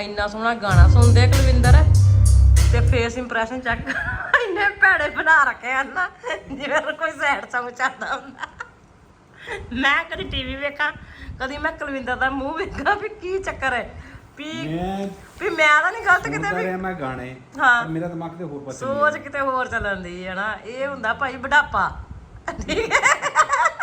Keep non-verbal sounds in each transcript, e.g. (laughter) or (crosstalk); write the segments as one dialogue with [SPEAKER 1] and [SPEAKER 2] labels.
[SPEAKER 1] ਇੰਨਾ ਸੋਹਣਾ ਗਾਣਾ ਸੁਣਦੇ ਆ ਕੁਲਵਿੰਦਰ। ਤੇ ਫੇਸ ਇੰਪ੍ਰੈਸ਼ਨ ਚੈੱਕ ਇੰਨੇ ਭੈੜੇ ਬਣਾ ਰੱਖੇ ਆ ਨਾ ਜਿਵੇਂ ਕੋਈ ਸੈਡ Song ਚੱਲਦਾ ਹੁੰਦਾ। ਮੈਂ ਕਦੀ ਟੀਵੀ ਵੇਖਾਂ ਕਦੀ ਮੈਂ ਕੁਲਵਿੰਦਰ ਦਾ ਮੂੰਹ ਵੇਖਾਂ ਵੀ ਕੀ ਚੱਕਰ ਹੈ। ਵੀ
[SPEAKER 2] ਮੈਂ
[SPEAKER 1] ਵੀ ਮੈਂ ਤਾਂ ਨਹੀਂ ਗਲਤ ਕਿਤੇ ਵੀ
[SPEAKER 2] ਮੈਂ ਗਾਣੇ।
[SPEAKER 1] ਹਾਂ।
[SPEAKER 2] ਮੇਰਾ ਦਿਮਾਗ ਤੇ ਹੋਰ ਪਾਸੇ
[SPEAKER 1] ਸੋਚ ਕਿਤੇ ਹੋਰ ਚੱਲਣ ਦੀ ਹੈ ਨਾ। ਇਹ ਹੁੰਦਾ ਭਾਈ ਬੁਢਾਪਾ। ਠੀਕ ਹੈ।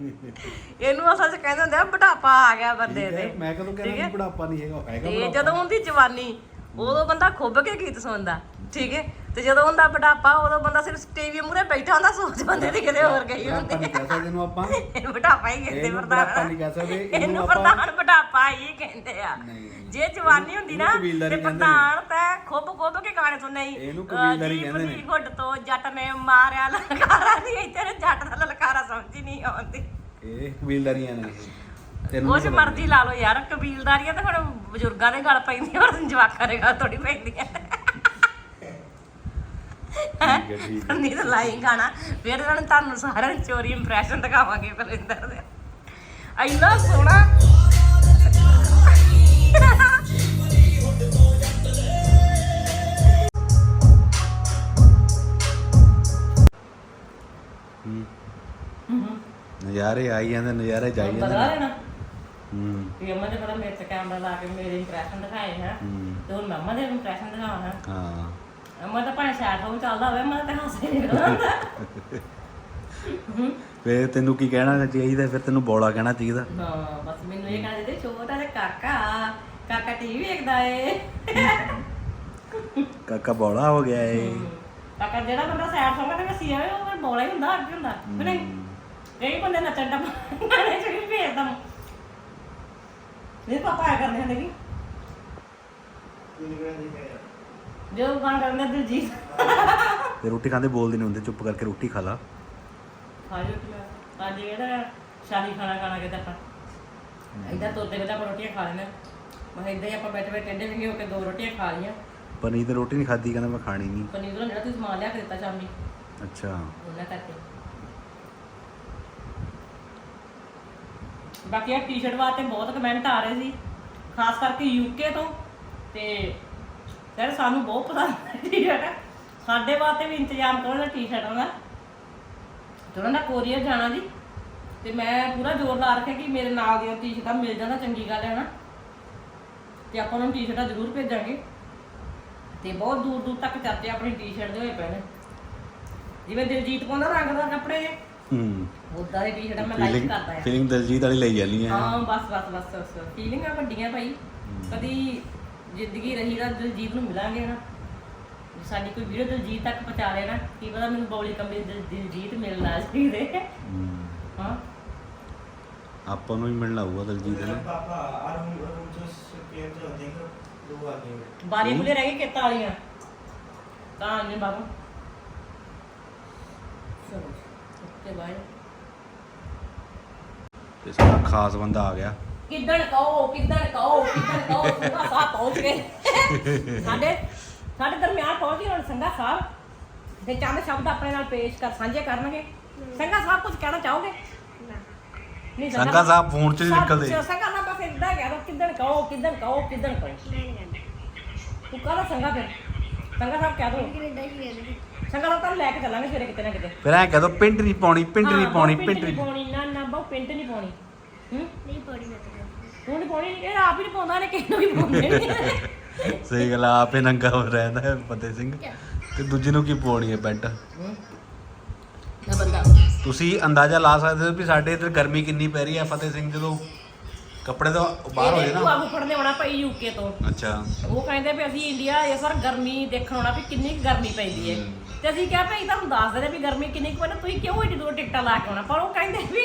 [SPEAKER 1] ਇਹਨੂੰ ਅਸਲ ਚ ਕਹਿੰਦੇ ਹੁੰਦੇ ਆ ਬੁਢਾਪਾ ਆ ਗਿਆ ਬੰਦੇ ਤੇ
[SPEAKER 2] ਮੈਂ ਕਦੋਂ ਕਹਿੰਦਾ ਬੁਢਾਪਾ ਨਹੀਂ ਹੈਗਾ ਹੈਗਾ ਬੁਢਾਪਾ।
[SPEAKER 1] ਜਦੋਂ ਹੁੰਦੀ ਜਵਾਨੀ ਉਦੋਂ ਬੰਦਾ ਖੁੱਬ ਕੇ ਗੀਤ ਸੁਣਦਾ। ਠੀਕ ਹੈ ਤੇ ਜਦੋਂ ਹੁੰਦਾ ਬੁਢਾਪਾ ਉਦੋਂ ਬੰਦਾ ਸਿਰਫ ਟੀਵੀ ਮੂਹਰੇ ਬੈਠਾ ਹੁੰਦਾ ਸੋਚ ਬੰਦੇ ਦੀ ਕਿਤੇ ਹੋਰ ਗਈ ਹੁੰਦੀ
[SPEAKER 2] ਨਹੀਂ ਕਹਿ ਸਕਦੇ ਇਹਨੂੰ ਆਪਾਂ
[SPEAKER 1] ਇਹ (laughs) ਬੁਢਾਪਾ ਹੀ ਕਹਿੰਦੇ
[SPEAKER 2] ਇਹਨੂੰ ਬੁਢਾਪਾ
[SPEAKER 1] ਪ੍ਰਧਾਨ
[SPEAKER 2] ਨਹੀਂ ਕਹਿ ਸਕਦੇ, ਇਹਨੂੰ
[SPEAKER 1] ਇਹਨੂੰ
[SPEAKER 2] ਆਪਾਂ-
[SPEAKER 1] ਪ੍ਰਧਾਨ ਬੁਢਾਪਾ ਹੀ ਕਹਿੰਦੇ ਆ
[SPEAKER 2] ਨਹੀਂ।
[SPEAKER 1] ਜੇ ਜਵਾਨੀ ਹੁੰਦੀ ਨਾ
[SPEAKER 2] ਇਹਨੂੰ ਕਬੀਲਦਾਰੀ
[SPEAKER 1] ਤੇ
[SPEAKER 2] ਕਹਿੰਦੇ ਨੇ।
[SPEAKER 1] ਪ੍ਰਧਾਨ ਤਾਂ ਖੁੱਬ ਖੁੱਬ ਕੇ ਗਾਣੇ ਸੁਣਨੇ ਹੀ
[SPEAKER 2] ਇਹਨੂੰ ਕਬੀਲਦਾਰੀ ਕਹਿੰਦੇ ਨੇ।
[SPEAKER 1] ਗੁੱਡ ਤੋਂ ਜੱਟ ਨੇ ਮਾਰਿਆ ਲਲਕਾਰਾ ਨਹੀਂ ਇੱਥੇ ਤੇ ਜੱਟ ਦਾ ਲਲਕਾਰਾ ਸਮਝ ਹੀ ਨਹੀਂ ਆਉਂਦੀ
[SPEAKER 2] ਇਹ ਕਬੀਲਦਾਰੀਆਂ ਨੇ ਇਹ। ਤੈਨੂੰ ਪਤਾ।
[SPEAKER 1] ਮਰਜ਼ੀ ਲਾ ਲਓ ਯਾਰ ਕਬੀਲਦਾਰੀਆਂ ਤਾਂ ਹੁਣ ਬਜ਼ੁਰਗਾਂ ਦੇ ਗੱਲ ਪੈਂਦੀਆਂ ਪਰ ਜਵਾਕਾਂ ਦੇ ਗੱਲ ਥੋੜੀ ਪੈਂਦੀਆਂ
[SPEAKER 2] ਠੀਕ ਹੈ ਠੀਕ ਹੈ।
[SPEAKER 1] ਨਹੀਂ ਤਾਂ ਲਾਈ ਗਾਣਾ। ਫਿਰ ਇਹਨਾਂ ਨੂੰ ਤੁਹਾਨੂੰ ਸਾਰਿਆਂ ਨੂੰ ਚੋਰੀ ਇੰਪ੍ਰੈਸ਼ਨ ਦਿਖਾਵਾਂਗੇ ਬਲਿੰਦਰ ਦੇ। ਇੰਨਾ ਸੋਹਣਾ।
[SPEAKER 2] ਹੂੰ। ਨਜ਼ਾਰੇ ਆਈ ਜਾਂਦੇ ਨਜ਼ਾਰੇ ਜਾਈ ਜਾਂਦੇ
[SPEAKER 1] ਬਦਲਾ
[SPEAKER 2] ਨੇ।
[SPEAKER 1] ਲੈਣਾ
[SPEAKER 2] ਹੂੰ।
[SPEAKER 1] ਵੀ ਅੰਮਾ ਨੇ ਪਤਾ ਮੇਰੇ ਤੇ ਕੈਮਰਾ ਲਾ ਕੇ ਮੇਰੇ ਇੰਪ੍ਰੈਸ਼ਨ ਦਿਖਾਏ ਹੈ।
[SPEAKER 2] ਹੂੰ।
[SPEAKER 1] ਤੇ ਹੁਣ ਮੈਂ ਅੰਮਾ ਦੇ ਇੰਪ੍ਰੈਸ਼ਨ ਦਿਖਾਵਾਂ ਹੈ। ਅੰਮਾ ਤਾਂ ਭਾਵੇਂ ਸੈਡ ਹੋਂ ਚੱਲਦਾ ਹੋਵੇ ਅੰਮਾ ਤਾਂ ਹਾਸੇ ਨਿਕਲਦਾ ਹੁੰਦਾ
[SPEAKER 2] ਫੇਰ ਤੈਨੂੰ ਕੀ ਕਹਿਣਾ ਚਾਹੀਦਾ ਫਿਰ ਤੈਨੂੰ ਬੋਲਾ ਕਹਿਣਾ ਚਾਹੀਦਾ।
[SPEAKER 1] ਹਾਂ ਬਸ ਮੈਨੂੰ ਇਹ ਕਹਿੰਦੇ ਤੇ ਛੋਟਾ ਜਿਹਾ ਕਾਕਾ ਕਾਕਾ ਟੀਵੀ ਵੇਖਦਾ ਏ।
[SPEAKER 2] ਕਾਕਾ ਬੋਲਾ ਹੋ ਗਿਆ ਏ।
[SPEAKER 1] ਕਾਕਾ ਜਿਹੜਾ ਬੰਦਾ ਸੈਡ ਸੌਂਗ ਤੇ ਵਸੀ ਆਵੇ ਉਹ ਬੋਲਾ ਹੀ ਹੁੰਦਾ ਅੱਗੇ ਹੁੰਦਾ ਨਹੀਂ? ਕਈ ਬੰਦੇ ਨੱਚਣ ਦਾ ਗਾਣੇ ਜਿਹੜੀ ਭੇਜਦਾ ਨਹੀਂ ਪਾਪਾ ਆ ਕਰਦੇ ਹੁੰਦੇ ਕੀ? ਜੋ ਗਾਣਾ ਕਰਦੇ ਦਿਲਜੀਤ।
[SPEAKER 2] ਤੇ ਰੋਟੀ ਖਾਂਦੇ ਬੋਲਦੇ ਨਹੀਂ ਹੁੰਦੇ ਚੁੱਪ ਕਰਕੇ ਰੋਟੀ ਖਾ ਲਾ।
[SPEAKER 1] ਖਾਜੋ ਕਿ ਅੱਜ ਜਿਹੜਾ ਸ਼ਾਹੀ ਖਾਣਾ ਖਾਣਾ ਕਿਤੇ ਆਪਾਂ? ਇਦਾਂ ਤੋਤੇ ਕਿਤੇ ਆਪਾਂ ਰੋਟੀਆਂ ਖਾ ਲੈਣਾ ਮੈਂ ਇਦਾਂ ਹੀ ਆਪਾਂ ਬੈਠੇ ਬੈਠੇ ਟੇਡੇ ਵਿੰਗੇ ਹੋ ਕੇ ਦੋ ਰੋਟੀਆਂ ਖਾ ਲਈਆਂ।
[SPEAKER 2] ਪਨੀਰ ਰੋਟੀ ਨਹੀਂ ਖਾਦੀ ਕਹਿੰਦਾ ਮੈਂ ਖਾਣੀ ਨਹੀਂ।
[SPEAKER 1] ਪਨੀਰ ਦਾ ਜਿਹੜਾ ਤੁਸੀਂ ਸਮਾਨ ਲਿਆ ਕੇ ਦਿੱਤਾ ਸ਼ਾਮੀ
[SPEAKER 2] ਅੱਛਾ।
[SPEAKER 1] ਉਹਨਾਂ ਕਰਕੇ। ਬਾਕੀ ਟੀ-ਸ਼ਰਟ ਵਾਸਤੇ ਬਹੁਤ ਕਮੈਂਟ ਆ ਰਹੇ ਸੀ। ਖਾਸ ਕਰਕੇ ਯੂਕੇ ਤੋਂ ਤੇ ਯਾਰ ਸਾਨੂੰ ਬਹੁਤ ਪਸੰਦ ਟੀ-ਸ਼ਰਟ ਸਾਡੇ ਵਾਸਤੇ ਵੀ ਇੰਤਜ਼ਾਮ ਕਰੋ ਨਾ ਟੀ-ਸ਼ਰਟਾਂ ਦਾ। ਉਹਨਾਂ ਦਾ ਕੋਰੀਅਰ ਜਾਣਾ ਜੀ। ਤੇ ਮੈਂ ਪੂਰਾ ਜ਼ੋਰ ਲਾ ਰੱਖਿਆ ਕਿ ਮੇਰੇ ਨਾਲ ਦੀਆਂ ਟੀ-ਸ਼ਰਟਾਂ ਮਿਲ ਜਾਣਾ ਚੰਗੀ ਗੱਲ ਹੈ ਨਾ। ਤੇ ਆਪਾਂ ਨੂੰ ਟੀ-ਸ਼ਰਟਾਂ ਜ਼ਰੂਰ ਭੇਜਾਂਗੇ। ਤੇ ਬਹੁਤ ਦੂਰ ਦੂਰ ਤੱਕ ਚਰਚੇ ਆਪਣੀ ਟੀ-ਸ਼ਰਟ ਦੇ ਹੋਏ ਪਏ ਨੇ। ਜਿਵੇਂ ਦਿਲਜੀਤ ਪਾਉਂਦਾ ਰੰਗ ਦਾ ਕੱਪੜੇ
[SPEAKER 2] ਹੂੰ।
[SPEAKER 1] ਉਦਾਂ ਦੀ ਟੀ-ਸ਼ਰਟਾਂ ਮੈਂ ਲਾਈਕ ਕਰਦਾ ਆ।
[SPEAKER 2] ਫੀਲਿੰਗ ਦਲਜੀਤ ਵਾਲੀ ਲਈ ਜਾਂਦੀ ਹੈ
[SPEAKER 1] ਹਾਂ ਬਸ ਬਸ ਬਸ ਬਸ। ਫੀਲਿੰਗਾਂ ਵੱਡੀਆਂ ਭਾਈ। ਕਦੀ ਜ਼ਿੰਦਗੀ ਰਹੀ ਤਾਂ ਦਿਲਜੀਤ ਨੂੰ ਮਿਲਾਂਗੇ ਨਾ ਜੇ ਸਾਡੀ ਕੋਈ ਵੀਡੀਓ ਦਿਲਜੀਤ ਤੱਕ ਪਹੁੰਚਾ ਲੈਣਾ ਕੀ ਪਤਾ ਮੈਨੂੰ ਬੌਲੀ ਕੰਬੀ ਦਿਲਜੀਤ ਮਿਲਣਾ ਚਾਹੀਦੇ
[SPEAKER 2] ਹੂੰ।
[SPEAKER 1] ਹਾਂ।
[SPEAKER 2] ਆਪਾਂ ਨੂੰ ਹੀ ਮਿਲਣਾ ਹੋਊਗਾ ਦਲਜੀਤ ਨੂੰ।
[SPEAKER 3] ਦੋ ਗਏ।
[SPEAKER 1] ਬਾਰੀ ਖੁੱਲੇ ਰਹਿ ਗਈ ਕਿੱਤਾਂ ਵਾਲੀਆਂ। ਤਾਂ ਨੇ ਬਾਬੂ ਚਲੋ ਓਕੇ ਬਾਏ।
[SPEAKER 2] ਤੇ ਸਾਡਾ ਖਾਸ ਬੰਦਾ ਆ ਗਿਆ।
[SPEAKER 1] ਕਿੱਦਣ ਕਹੋ ਕਿੱਦਣ ਕਹੋ ਕਿੱਦਣ ਕਹੋ ਸੰਗਾ ਸਾਹਿਬ ਪਹੁੰਚ ਗਏ। ਸਾਡੇ ਸਾਡੇ ਦਰਮਿਆਨ ਪਹੁੰਚ ਗਏ ਹੁਣ ਸੰਗਾ ਸਾਹਿਬ। ਤੇ ਚੰਦ ਸ਼ਬਦ ਆਪਣੇ ਨਾਲ ਪੇਸ਼ ਕਰ ਸਾਂਝੇ ਕਰਨਗੇ। ਸੰਗਾ ਸਾਹਿਬ ਕੁਝ ਕਹਿਣਾ ਚਾਹੋਗੇ? ਨਹੀਂ
[SPEAKER 2] ਸੰਗਾ ਸਾਹਿਬ ਫੋਨ 'ਚ ਨਹੀਂ ਨਿਕਲਦੇ।
[SPEAKER 1] ਸੰਗਾ ਨਾ ਬਸ ਇਦਾਂ ਕਹਿ ਦੋ ਕਿੱਦਣ ਕਹੋ ਕਿੱਦਣ ਕਹੋ ਕਿੱਦਣ ਕਹੋ। ਤੂੰ ਕਹਦਾ ਸੰਗਾ ਫਿਰ? ਸੰਗਾ ਸਾਹਿਬ ਕਹਿ ਦੋ। ਸੰਗਾ ਸਾਹਿਬ ਤਾਂ ਲੈ ਕੇ ਚੱਲਾਂਗੇ ਸਵੇਰੇ ਕਿਤੇ ਨਾ ਕਿਤੇ।
[SPEAKER 2] ਫਿਰ ਐ ਕਹਦੋ ਪਿੰਡ ਨਹੀਂ ਪਾਉਣੀ ਪਿੰਡ ਨਹੀਂ ਪਾਉਣੀ ਪਿੰਡ
[SPEAKER 1] ਨਹੀਂ
[SPEAKER 2] ਨਹੀਂ
[SPEAKER 1] ਪਾਉਣੀ। ਨਾ ਨਾ ਬਹੁ ਪਿੰਡ ਨਹੀਂ ਪਾਉਣੀ। ਹੂੰ? ਤੂੰ ਨਹੀਂ ਪਾਉਣੀ ਇਹ ਆਪ ਹੀ ਨਹੀਂ ਪਾਉਂਦਾ ਨੇ ਕਿਸੇ ਨੂੰ ਵੀ ਪਾਉਂਦੇ ਨਹੀਂ
[SPEAKER 2] ਸਹੀ ਗੱਲ ਆ, ਆਪੇ ਨੰਗਾ ਹੋ ਰਹਿੰਦਾ ਹੈ ਫਤਿਹ ਸਿੰਘ। ਤੇ ਦੂਜੇ ਨੂੰ ਕੀ ਪਾਉਣੀ ਹੈ ਪੈਂਟ
[SPEAKER 1] ਨਾ ਬੰਦਾ।
[SPEAKER 2] ਤੁਸੀਂ ਅੰਦਾਜ਼ਾ ਲਾ ਸਕਦੇ ਹੋ ਵੀ ਸਾਡੇ ਇੱਧਰ ਗਰਮੀ ਕਿੰਨੀ ਪੈ ਰਹੀ ਹੈ ਫਤਿਹ ਸਿੰਘ ਜਦੋਂ ਕੱਪੜੇ ਤੋਂ ਬਾਹਰ ਹੋ ਜਾਏ ਨਾ?
[SPEAKER 1] ਫੁੱਫੜ ਨੇ ਆਉਣਾ ਪਈ ਯੂਕੇ ਤੋਂ।
[SPEAKER 2] ਅੱਛਾ।
[SPEAKER 1] ਉਹ ਕਹਿੰਦੇ ਵੀ ਅਸੀਂ ਇੰਡੀਆ ਇਸ ਵਾਰ ਗਰਮੀ ਦੇਖਣ ਆਉਣਾ ਵੀ ਕਿੰਨੀ ਕੁ ਗਰਮੀ ਪੈਂਦੀ ਹੈ। ਤੇ ਅਸੀਂ ਕਿਹਾ ਭਾਈ ਤੁਹਾਨੂੰ ਦੱਸ ਦਿੰਦੇ ਵੀ ਗਰਮੀ ਕਿੰਨੀ ਕੁ ਪੈਂਦੀ ਤੁਸੀਂ ਕਿਉਂ ਏਡੀ ਦੂਰ ਟਿਕਟਾਂ ਲਾ ਕੇ ਆਉਣਾ? ਪਰ ਉਹ ਕਹਿੰਦੇ ਵੀ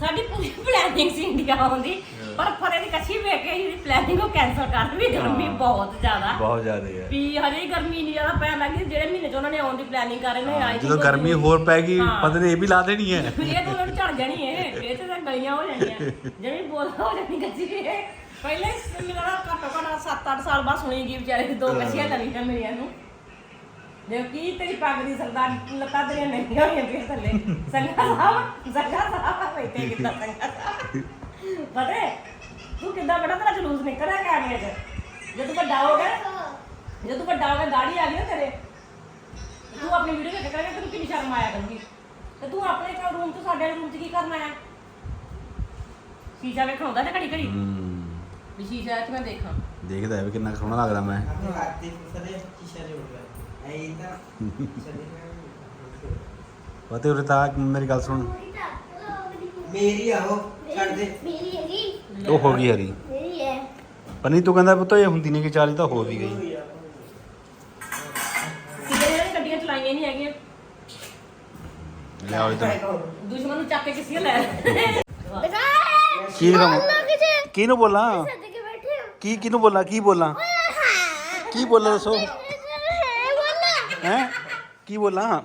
[SPEAKER 1] ਸਾਡੀ ਪੂਰੀ ਪਲੈਨਿੰਗ ਸੀ ਇੰਡੀਆ ਆਉਣ ਦੀ। ਪਰ ਫਰੇ ਦੀ ਕੱਛੀ ਵੇਖ ਕੇ ਇਹਦੀ ਪਲੈਨਿੰਗ ਉਹ ਕੈਨਸਲ ਕਰ ਵੀ ਗਰਮੀ
[SPEAKER 2] ਹਾਂ।
[SPEAKER 1] ਬਹੁਤ ਜ਼ਿਆਦਾ।
[SPEAKER 2] ਬਹੁਤ ਜ਼ਿਆਦਾ ਹੈ।
[SPEAKER 1] ਵੀ ਹਜੇ ਹੀ ਗਰਮੀ ਨਹੀਂ ਜ਼ਿਆਦਾ ਪੈਣ ਲੱਗੀ ਜਿਹੜੇ ਮਹੀਨੇ ਚ ਉਹਨਾਂ ਨੇ ਆਉਣ ਦੀ ਪਲੈਨਿੰਗ ਕਰ ਰਹੇ ਨੇ ਆਈ
[SPEAKER 2] ਜਦੋਂ ਗਰਮੀ ਹੋਰ ਪੈ ਗਈ
[SPEAKER 1] ਹਾਂ।
[SPEAKER 2] ਪਤਾ ਨਹੀਂ ਇਹ ਵੀ ਲਾ ਦੇਣੀ ਹੈ।
[SPEAKER 1] ਫਿਰ ਇਹ ਤਾਂ ਉਹਨਾਂ ਨੂੰ ਝੜ ਜਾਣੀ ਏ ਇਹ ਤੇ ਗਲੀਆਂ ਹੋ ਜਾਣੀਆਂ। ਜਿਵੇਂ ਬੋਲਾ ਹੋ ਜਾਣੀ ਇਹ। ਪਹਿਲੇ ਮੇਰਾ ਘੱਟੋ ਘੱਟ 7-8 ਸਾਲ ਬਾਅਦ ਸੁਣੀ ਗਈ ਵਿਚਾਰੇ ਦੀ ਕੱਛੀਆਂ ਲੜੀਆਂ ਮੇਰੀਆਂ ਨੂੰ। ਦੇਖ ਕੀ ਤੇਰੀ ਪੱਗ ਦੀ ਸਰਦਾਰ ਲੱਤਾਂ ਤੇਰੀਆਂ ਨਹੀਂ ਹੋਈਆਂ ਪਈਆਂ ਥੱਲੇ। ਸੰਗਾ ਸਾਹਿਬ ਸੰਗਾ ਸਾਹਿਬ ਬੈਠੇ ਕਿੱਦਾਂ ਸੰਗਾ ਸਾਹਿਬ? ਪਤਾ ਹੈ? ਤੂੰ ਕਿੱਦਾਂ ਬੜਾ ਤੇਰਾ ਜਲੂਸ ਨਿਕਲਿਆ ਕੈਮਰੇ 'ਚ ਜੇ ਤੂੰ ਵੱਡਾ ਹੋ ਗਿਆ ਜੇ ਤੂੰ ਵੱਡਾ ਹੋ ਗਿਆ ਦਾੜੀ ਆ ਗਈ ਨਾ ਤੇਰੇ। ਤੇ ਤੂੰ ਆਪਣੀ ਵੀਡੀਓ ਦੇਖ ਕਰਾਂਗੇ ਤੈਨੂੰ ਕਿੰਨੀ ਸ਼ਰਮ ਆਇਆ ਕਰੂਗੀ। ਤੇ ਤੂੰ ਆਪਣੇ ਰੂਮ ਤੋਂ ਸਾਡੇ ਰੂਮ 'ਚ ਕੀ ਕਰਨਾ ਆ ਸ਼ੀਸ਼ਾ ਵੇਖਣ ਹੁੰਦਾ ਤੇ ਘੜੀ ਘੜੀ?
[SPEAKER 2] ਹੂੰ।
[SPEAKER 1] ਵੀ ਸ਼ੀਸ਼ਾ 'ਚ ਮੈਂ ਦੇਖਾਂ।
[SPEAKER 2] ਦੇਖਦਾ ਹੈ ਵੀ ਕਿੰਨਾ ਸੋਹਣਾ ਲੱਗਦਾ ਮੈਂ।
[SPEAKER 3] ਆਪਣੇ ਦੇ ਫਸਦੇ ਸ਼ੀਸ਼ਾ ਦੇ ਉੱਪਰ ਐ ਤਾਂ ਚਲੇ
[SPEAKER 2] ਪਤੇ ਉਰੇ ਤਾਂ ਮੇਰੀ ਗੱਲ ਸੁਣ।
[SPEAKER 3] ਮੇਰੀ ਆਹੋ ਛੱਡ ਦੇ।
[SPEAKER 4] ਮੇਰੀ ਹੈਗੀ।
[SPEAKER 2] ਉਹ ਹੋ ਗਈ ਹਰੀ
[SPEAKER 4] ਮੇਰੀ ਹੈ।
[SPEAKER 2] ਪਰ ਨਹੀਂ ਤੂੰ ਕਹਿੰਦਾ ਪੁੱਤ ਇਹ ਹੁੰਦੀ ਨਹੀਂ ਕਿ 40 ਤਾਂ ਹੋ ਵੀ ਗਈ।
[SPEAKER 1] ਕਿਤੇ ਇਹਨਾਂ ਨੇ ਗੱਡੀਆਂ ਚਲਾਈਆਂ ਨਹੀਂ ਹੈਗੀਆਂ।
[SPEAKER 2] ਲੈ ਆਓ ਇੱਧਰ
[SPEAKER 1] ਦੁਸ਼ਮਣ ਨੂੰ ਚੱਕ ਕੇ ਕਿਸੇ ਲੈ
[SPEAKER 2] ਕੀ ਦਿਖਾਵਾਂ? ਕਿਹਨੂੰ ਬੋਲਾਂ?
[SPEAKER 4] ਸੱਜ ਕੇ ਬੈਠੇ ਹੋ।
[SPEAKER 2] ਕੀ ਕਿਹਨੂੰ ਬੋਲਾਂ? ਕੀ ਬੋਲਾਂ? ਕੀ ਬੋਲਾਂ ਦੱਸੋ?
[SPEAKER 4] ਹੈ?
[SPEAKER 2] ਕੀ ਬੋਲਾਂ?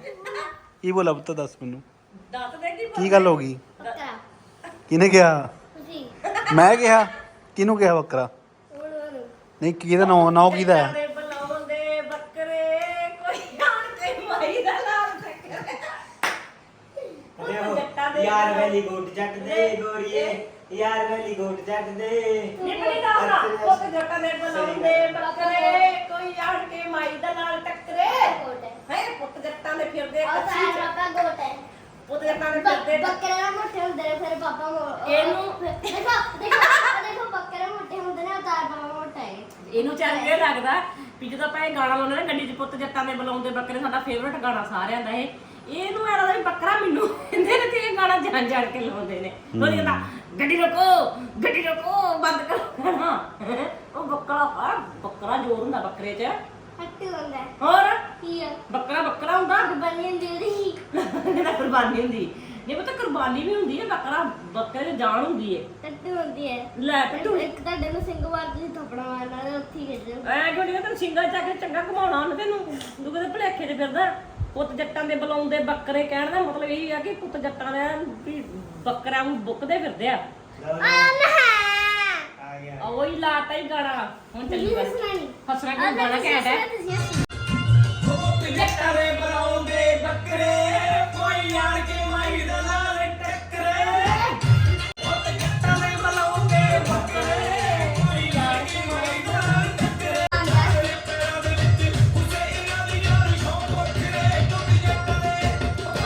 [SPEAKER 2] ਕੀ ਬੋਲਾਂ ਪੁੱਤ ਦੱਸ ਮੈਨੂੰ?
[SPEAKER 1] ਦੱਸ ਦੇ ਕੀ
[SPEAKER 2] ਕੀ ਗੱਲ ਹੋ ਗਈ?
[SPEAKER 4] ਪੱਕਾ
[SPEAKER 2] ਕਿਹਨੇ ਕਿਹਾ?
[SPEAKER 4] ਤੁਸੀਂ।
[SPEAKER 2] ਮੈਂ ਕਿਹਾ ਕਿਹਨੂੰ ਕਿਹਾ ਬੱਕਰਾ? ਨਹੀਂ ਕਿਹਦਾ ਨਾਂ ਨਾਂ ਕਿਹਦਾ ਹੈ?
[SPEAKER 1] ਦੇ ਬੁਲਾਉਂਦੇ ਬੱਕਰੇ ਕੋਈ ਆਣ ਕੇ ਮਾਈ ਦਾ ਲਾਲ ਟੱਕਰੇ ਜੱਟਾਂ ਦੇ
[SPEAKER 3] ਯਾਰ ਵੈਲੀ ਗੋਟ ਜੱਟ ਦੇ ਗੋਰੀਏ। ਯਾਰ ਵੈਲੀ ਗੋਟ ਜੱਟ ਦੇ
[SPEAKER 1] ਨਿਕਲੀ ਦਾ ਪੁੱਤ ਜੱਟਾਂ ਦੇ ਬੁਲਾਉਂਦੇ ਬੱਕਰੇ ਕੋਈ ਆਣ ਕੇ ਮਾਈ ਦਾ ਲਾਲ ਟੱਕਰੇ।
[SPEAKER 4] ਹੈ।
[SPEAKER 1] ਹੈ ਪੁੱਤ ਜੱਟਾਂ ਦੇ ਫਿਰਦੇ
[SPEAKER 4] ਸਾਰਾ
[SPEAKER 1] ਚ।
[SPEAKER 4] ਹੈ।
[SPEAKER 1] ਪੁੱਤ ਜੱਟਾਂ ਦੇ ਫਿਰਦੇ
[SPEAKER 4] ਬੱਕਰੇ ਨਾ ਮੋਟੇ ਹੁੰਦੇ ਨੇ ਫਿਰ ਪਾਪਾ ਮੋ-
[SPEAKER 1] ਇਹਨੂੰ-
[SPEAKER 4] ਦੇਖੋ ਦੇਖੋ ਦੇਖੋ ਬੱਕਰੇ ਮੋਟੇ ਹੁੰਦੇ ਨੇ ਉਤਾਰ ਪਾਪਾ ਮੋਟਾ ਹੈ।
[SPEAKER 1] ਇਹਨੂੰ ਚੱਲ ਇਹ ਲੱਗਦਾ ਵੀ ਜਦੋਂ ਆਪਾਂ ਇਹ ਗਾਣਾ ਲਾਉਂਦੇ ਨਾ ਗੱਡੀ 'ਚ ਪੁੱਤ ਜੱਟਾਂ ਦੇ ਬੁਲਾਉਂਦੇ ਬੱਕਰੇ ਸਾਡਾ ਫੇਵਰਟ ਗਾਣਾ ਸਾਰਿਆਂ ਦਾ ਇਹ। ਇਹਨੂੰ ਐਂ ਲੱਗਦਾ ਵੀ ਬੱਕਰਾ ਮੈਨੂੰ ਇਹਦੇ ਨੇ ਤੇ ਇਹ ਗਾਣਾ ਜਾਣ ਜਾਣ ਕੇ ਲਾਉਂਦੇ ਨੇ। ਉਹ ਕਹਿੰਦਾ ਗੱਡੀ ਰੋਕੋ ਗੱਡੀ ਰੋਕੋ ਬੰਦ ਕਰੋ। ਗਾਣਾ ਉਹ ਬੱਕਰਾ ਆ ਬੱਕਰਾ ਜੋਰ ਹੁੰਦਾ ਬੱਕਰੇ 'ਚ।
[SPEAKER 4] ਹੱਟੂ ਹੁੰਦਾ ਹੈ
[SPEAKER 1] ਹੋਰ?
[SPEAKER 4] ਕੀ ਹੈ
[SPEAKER 1] ਬੱਕਰਾ ਬੱਕਰਾ ਹੁੰਦਾ?
[SPEAKER 4] ਬਣੀ ਹੁੰਦੀ ਉਹਦੀ।
[SPEAKER 1] ਇਹਦਾ ਕੁਰਬਾਨੀ ਹੁੰਦੀ। ਨਹੀਂ ਪਤਾ ਕੁਰਬਾਨੀ ਵੀ ਹੁੰਦੀ ਹੈ ਬੱਕਰਾ ਬੱਕਰੇ 'ਚ ਜਾਨ ਹੁੰਦੀ ਹੈ।
[SPEAKER 4] ਟੱਟੂ ਹੁੰਦੀ ਹੈ।
[SPEAKER 1] ਲੈ ਪਿੱਟੂ
[SPEAKER 4] ਇੱਕ ਤੁਹਾਡੇ ਨੂੰ ਸਿੰਘ ਵਾਰ ਤੁਸੀਂ ਥੱਪੜਾ ਮਾਰਨਾ ਤੇ ਉੱਥੇ ਹੀ ਖੇਡ ਜਾਓ
[SPEAKER 1] ਐ ਕਿਉਂ ਨਹੀਂ ਤੈਨੂੰ ਸਿੰਗਾ ਚੱਕ ਕੇ ਚੰਗਾ ਘਮਾਉਣਾ ਉਹਨੇ ਤੈਨੂੰ। ਤੂੰ ਕਿਤੇ ਭਲੇਖੇ 'ਚ ਫਿਰਦਾ। ਪੁੱਤ ਜੱਟਾਂ ਦੇ ਬੁਲਾਉਂਦੇ ਬੱਕਰੇ ਕਹਿਣ ਦਾ ਮਤਲਬ ਇਹ ਆ ਕਿ ਪੁੱਤ ਜੱਟਾਂ ਦੇ ਵੀ ਨੂੰ ਬੁੱਕਦੇ ਫਿਰਦੇ ਆ।
[SPEAKER 4] ਆ ਨਾ
[SPEAKER 3] ਆ
[SPEAKER 1] ਉਹੀ ਲਾਤਾ ਹੀ ਗਾਣਾ। ਹੁਣ ਚੱਲੀ
[SPEAKER 4] ਤੁਸੀਂ
[SPEAKER 1] ਬਸ।
[SPEAKER 4] ਹੱਸਣਾ ਨਹੀਂ।
[SPEAKER 1] ਹੱਸਣਾ ਕਿਉਂ? ਗਾਣਾ ਘੈਂਟ ਹੈ।
[SPEAKER 4] ਤੁਸੀਂ ਹੱਸਣਾ।
[SPEAKER 1] ਜੱਟਾਂ ਦੇ ਬੁਲਾਉਂਦੇ ਬੱਕਰੇ ਕੋਈ ਆਣ ਕੇ ਮਾਈ ਦਾ ਨਾਲ ਟੱਕਰੇ। ਪੁੱਤ ਜੱਟਾਂ ਦੇ ਬੁਲਾਉਂਦੇ ਬੱਕਰੇ ਕੋਈ ਆਣ ਕੇ ਮਾਈ ਦਾ ਨਾਲ ਟੱਕਰੇ।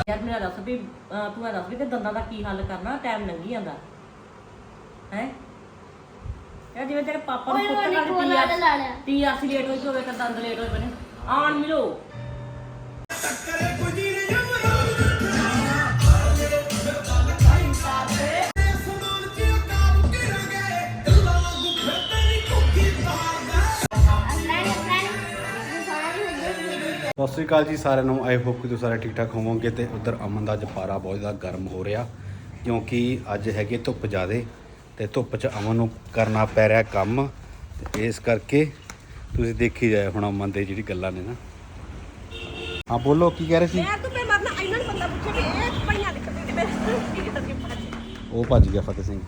[SPEAKER 1] ਯਾਰ ਮੈਨੂੰ ਦੱਸ ਵੀ ਅਹ ਤੂੰ ਇਹ ਦੱਸ ਵੀ ਤੇ ਦੰਦਾਂ ਦਾ ਕੀ ਹੱਲ ਕਰਨਾ? ਟਾਈਮ ਲੰਘੀ ਜਾਂਦਾ। ਹੈ? ਯਾਰ ਜਿਵੇਂ ਤੇਰੇ ਪਾਪਾ ਨੂੰ
[SPEAKER 4] ਓਏ
[SPEAKER 1] ਪੁੱਤ
[SPEAKER 4] ਉਹਨੇ
[SPEAKER 1] ਨਾਲ
[SPEAKER 4] ਕੋਲ ਲਾ ਲਾ ਲਿਆ।
[SPEAKER 1] ਟੀਆਰਸੀ ਲੇਟ ਹੋਈ ਹੋਵੇ ਤਾਂ ਦੰਦ ਲੇਟ ਹੋਏ ਬਣੇ। ਆਣ ਮਿਲੋ।
[SPEAKER 2] ਸਤਿ ਸ਼੍ਰੀ ਅਕਾਲ ਜੀ ਸਾਰਿਆਂ ਨੂੰ। ਆਈ ਹੋਪ ਕਿ ਤੁਸੀਂ ਸਾਰੇ ਠੀਕ ਠਾਕ ਹੋਵੋਗੇ ਤੇ ਉਧਰ ਅਮਨ ਦਾ ਅੱਜ ਪਾਰਾ ਬਹੁਤ ਜ਼ਿਆਦਾ ਗਰਮ ਹੋ ਰਿਹਾ ਕਿਉਂਕਿ ਅੱਜ ਹੈਗੇ ਧੁੱਪ ਜ਼ਿਆਦੇ। ਤੇ ਧੁੱਪ 'ਚ ਅਮਨ ਨੂੰ ਕਰਨਾ ਪੈ ਰਿਹਾ ਕੰਮ। ਤੇ ਇਸ ਕਰਕੇ ਤੁਸੀਂ ਦੇਖੀ ਜਾਏ ਹੁਣ ਅਮਨ ਦੇ ਜਿਹੜੀ ਗੱਲਾਂ ਨੇ ਨਾ। ਹਾਂ ਬੋਲੋ ਕੀ ਕਹਿ ਰਹੇ ਸੀ?
[SPEAKER 1] ਯਾਰ ਤੂੰ ਪੇ ਮਰਨਾ ਇਹਨਾਂ ਨੂੰ ਬੰਦਾ ਪੁੱਛੇ ਕਿ ਇਹ ਪੜੀਆਂ ਲਿਖਦੀ ਤੇ ਮੇਰੇ ਕੀ ਕਰਕੇ ਭੱਜ
[SPEAKER 2] ਉਹ ਭੱਜ ਗਿਆ ਫਤਿਹ ਸਿੰਘ।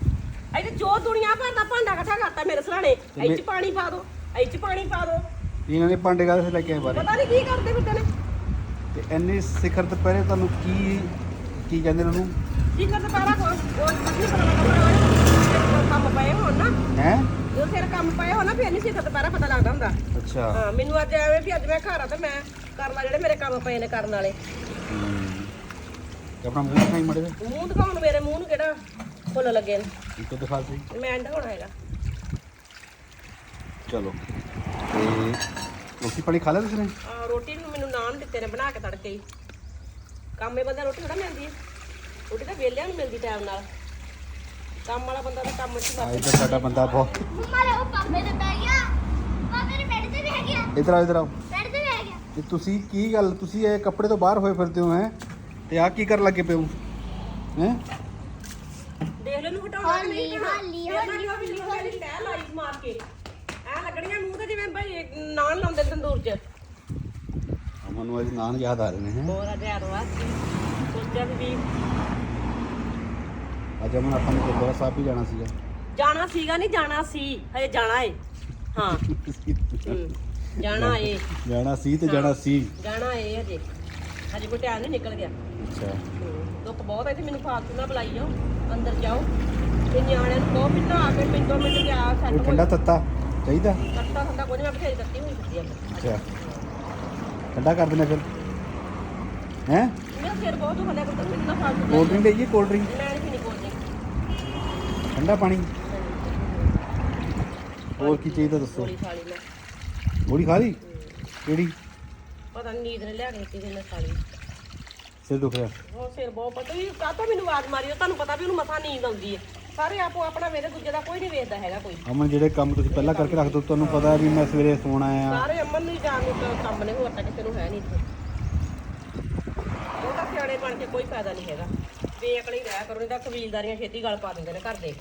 [SPEAKER 1] ਇਹ ਜੋ ਦੁਨੀਆ ਭਰ ਦਾ ਭਾਂਡਾ ਇਕੱਠਾ ਕਰਤਾ ਮੇਰੇ ਸਰਾਣੇ ਇਹ ਚ ਪਾਣੀ ਪਾ ਦੋ ਇਹ ਚ ਪਾਣੀ ਪਾ ਦੋ।
[SPEAKER 2] ਇਹਨਾਂ ਨੇ ਪਾਂਡੇ ਕਾਹਦੇ ਲੈ ਕੇ ਆਏ ਬਾਰੇ
[SPEAKER 1] ਪਤਾ ਨਹੀਂ ਕੀ ਕਰਦੇ ਫਿਰਦੇ ਨੇ।
[SPEAKER 2] ਤੇ ਇੰਨੇ ਸਿਖਰ ਤੋਂ ਪਹਿਲੇ ਤੁਹਾਨੂੰ ਕੀ ਕੀ ਕਹਿੰਦੇ ਨੇ ਉਹਨੂੰ?
[SPEAKER 1] ਕੀ ਕਰਦੇ ਪਹਿਲਾਂ ਕੋ ਉਹ ਨਹੀਂ ਪਤਾ ਲੱਗਦਾ। ਕੰਮ ਪਏ ਹੋਣ ਨਾ
[SPEAKER 2] ਹੈ?
[SPEAKER 1] ਜਦੋਂ ਤੇਰੇ ਕੰਮ ਪਏ ਹੋਣ ਨਾ ਫਿਰ ਨਹੀਂ ਸਿੱਖਤ ਪਹਿਲਾਂ ਪਤਾ ਲੱਗਦਾ ਹੁੰਦਾ।
[SPEAKER 2] ਅੱਛਾ।
[SPEAKER 1] ਹਾਂ ਮੈਨੂੰ ਅੱਜ ਐਵੇਂ ਵੀ ਅੱਜ ਮੈਂ ਘਰ ਆ ਤੇ ਮੈਂ ਕਰਨਾ ਜਿਹੜੇ ਮੇਰੇ ਕੰਮ ਪਏ ਨੇ ਕਰਨ ਵਾਲੇ।
[SPEAKER 2] ਤੇ ਆਪਣਾ ਮੂੰਹ ਖਾਈ ਮੜੇ
[SPEAKER 1] ਮੂੰਹ ਦਿਖਾਉਣ ਮੇਰੇ ਮੂੰਹ ਨੂੰ ਕਿਹੜਾ ਫੁੱਲ ਲੱਗੇ ਨੇ।
[SPEAKER 2] ਇੱਕ ਦਿਖਾ ਸੀ
[SPEAKER 1] ਮੈਂ ਅੰਡਾ ਹੋਣਾ ਹੈਗਾ।
[SPEAKER 2] ਚਲੋ। ਤੇ ਰੋਟੀ ਪਾਣੀ ਖਾ ਲਿਆ ਤੁਸੀਂ ਨੇ?
[SPEAKER 1] ਆ ਰੋਟੀ ਨੂੰ ਮੈਨੂੰ ਨਾਨ ਦਿੱਤੇ ਨੇ ਬਣਾ ਕੇ ਤੜਕੇ ਹੀ। ਕੰਮੇ ਬੰਦਾ ਰੋਟੀ ਥੋੜਾ ਮਿਲਦੀ ਹੈ। ਰੋਟੀ ਤਾਂ ਵੇਲਿਆਂ ਨੂੰ ਮਿਲਦੀ ਟਾਈਮ ਨਾਲ। ਕੰਮ ਵਾਲਾ ਬੰਦਾ ਤਾਂ ਕੰਮ 'ਚ ਹੀ ਵਰਤ
[SPEAKER 2] ਤਾਂ ਸਾਡਾ ਬੰਦਾ ਬਹੁਤ
[SPEAKER 4] ਲੈ ਉਹ ਪਾਪੇ ਤੇ ਪੈ ਗਿਆ। ਪਾਪੇ ਦੇ ਬੈੱਡ ਤੇ ਬਹਿ ਗਿਆ
[SPEAKER 2] ਇਧਰ ਆਓ ਇਧਰ ਆਓ।
[SPEAKER 4] ਬੈੱਡ ਤੇ ਬਹਿ ਗਿਆ
[SPEAKER 2] ਤੇ ਤੁਸੀਂ ਕੀ ਗੱਲ ਤੁਸੀਂ ਇਹ ਕੱਪੜੇ ਤੋਂ ਬਾਹਰ ਹੋਏ ਫਿਰਦੇ ਹੋ ਹੈ? ਤੇ ਆ ਕੀ ਕਰਨ ਲੱਗੇ ਪਿਓ ਹੈ?
[SPEAKER 1] ਦੇਖ ਲੈ ਨੂੰ ਹਟਾਉਣਾ ਕਿ ਨਹੀਂ
[SPEAKER 4] ਹੌਲੀ? ਹੌਲੀ,
[SPEAKER 1] ਦੇਖ ਲੈ ਹੌਲੀ। ਹੌਲੀ ਤੈ ਲਾਈ ਮਾਰ ਕੇ। ਐ ਲੱਗਣੀਆਂ ਮੂੰਹ ਤੇ ਜਿਵੇਂ ਭਾਈ ਨਾਨ ਲਾਉਂਦੇ ਤੰਦੂਰ 'ਚ।
[SPEAKER 2] ਅਮਨ ਨੂੰ ਅੱਜ ਨਾਨ ਯਾਦ ਆ ਰਹੇ ਨੇ ਹੈ?
[SPEAKER 1] ਹੋਰ ਐਤਵਾਰ ਸੀ। ਸੋਚਿਆ ਵੀ ਵੀ
[SPEAKER 2] ਅੱਜ ਅਮਨ ਆਪਾਂ ਨੂੰ ਗੁਰਦੁਆਰਾ ਸਾਹਿਬ ਵੀ ਜਾਣਾ ਸੀਗਾ।
[SPEAKER 1] ਜਾਣਾ ਸੀਗਾ ਨਹੀਂ ਜਾਣਾ ਸੀ। ਹਜੇ ਜਾਣਾ ਏ। ਹਾਂ। ਹੂੰ, ਜਾਣਾ ਏ।
[SPEAKER 2] ਜਾਣਾ ਸੀ ਤੇ ਜਾਣਾ ਸੀ।
[SPEAKER 1] ਜਾਣਾ ਏ ਹਜੇ। ਹਜੇ ਕੋਈ ਟਾਈਮ ਨਹੀਂ ਨਿਕਲ ਗਿਆ।
[SPEAKER 2] ਅੱਛਾ।
[SPEAKER 1] ਹੂੰ, ਧੁੱਪ ਬਹੁਤ ਹੈ ਤੇ ਮੈਨੂੰ ਫਾਲਤੂ ਨਾ ਬੁਲਾਈ ਜਾਓ। ਅੰਦਰ ਜਾਓ। ਤੇ ਨਿਆਣਿਆਂ ਨੂੰ ਕਹੋ ਵੀ ਨਹਾ ਕੇ ਮਿੰਟੋ ਮਿੰਟ ਗਿਆ ਸੈੱਟ
[SPEAKER 2] ਠੰਡਾ ਤੱਤਾ ਚਾਹੀਦਾ?
[SPEAKER 1] ਕੱਟਾ ਹੁੰਦਾ ਕੋਈ ਨਹੀਂ ਮੈਂ ਬਥੇਰੀ ਕੱਟੀ ਹੋਈ ਆ।
[SPEAKER 2] ਅੱਛਾ। ਠੰਡਾ ਕਰ ਦਿੰਦੇ ਫਿਰ। ਹੈ?
[SPEAKER 1] ਮੇਰਾ ਸਿਰ ਬਹੁਤ ਦੁਖਦਾ ਕਰਦਾ ਮੈਨੂੰ ਨਾ ਫਾਲਤੂ
[SPEAKER 2] ਕੋਲਡ ਡਰਿੰਕ ਲਈਏ ਕੋਲਡ ਡਰਿੰਕ
[SPEAKER 1] ਮੈਂ
[SPEAKER 2] ਠੰਡਾ ਪਾਣੀ। ਹੋਰ ਕੀ ਚਾਹੀਦਾ ਦੱਸੋ?
[SPEAKER 1] ਗੋਲੀ ਖਾ ਲਈ ਮੈਂ।
[SPEAKER 2] ਗੋਲੀ ਖਾ ਲਈ? ਕਿਹੜੀ?
[SPEAKER 1] ਪਤਾ ਨਹੀਂ ਨੀਂਦ ਨੇ ਲਿਆ ਕੇ ਮੈਂ ਖਾ ਲਈ
[SPEAKER 2] ਸਿਰ ਦੁਖ ਰਿਹਾ
[SPEAKER 1] ਉਹ ਸਿਰ ਬਹੁਤ ਪਤਾ ਵੀ ਕਾਹਤੋਂ ਮੈਨੂੰ ਆਵਾਜ਼ ਮਾਰੀ ਉਹ ਤੁਹਾਨੂੰ ਪਤਾ ਵੀ ਉਹਨੂੰ ਮਸਾ ਨੀਂਦ ਆਉਂਦੀ ਹੈ ਸਾਰੇ ਆਪੋ ਆਪਣਾ ਵੇਰੇ ਦੂਜੇ ਦਾ ਕੋਈ ਨਹੀਂ ਵੇਖਦਾ ਹੈਗਾ ਕੋਈ।
[SPEAKER 2] ਅਮਨ ਜਿਹੜੇ ਕੰਮ ਤੁਸੀਂ ਪਹਿਲਾਂ ਕਰਕੇ ਰੱਖ ਦੋ ਤੁਹਾਨੂੰ ਪਤਾ ਵੀ ਮੈਂ ਸਵੇਰੇ ਸੋਣਾ ਆ
[SPEAKER 1] ਸਾਰੇ ਅਮਨ ਨੂੰ ਹੀ ਜਾਣ ਨੂੰ ਤਾਂ ਕੰਮ ਨੇ ਹੋਰ ਤਾਂ ਕਿਸੇ ਨੂੰ ਹੈ ਨਹੀਂ ਇੱਥੇ। ਉਹ ਤਾਂ ਸਿਆਣੇ ਬਣ ਕੇ ਕੋਈ ਫਾਇਦਾ ਨਹੀਂ ਹੈਗਾ। ਬੇਅਕਲ ਹੀ ਰਹਿ ਕਰੋ ਨਹੀਂ ਤਾਂ ਕਬੀਲਦਾਰੀਆਂ ਛੇਤੀ ਗੱਲ ਪਾ ਦਿੰਦੇ ਨੇ ਘਰ ਦੇ।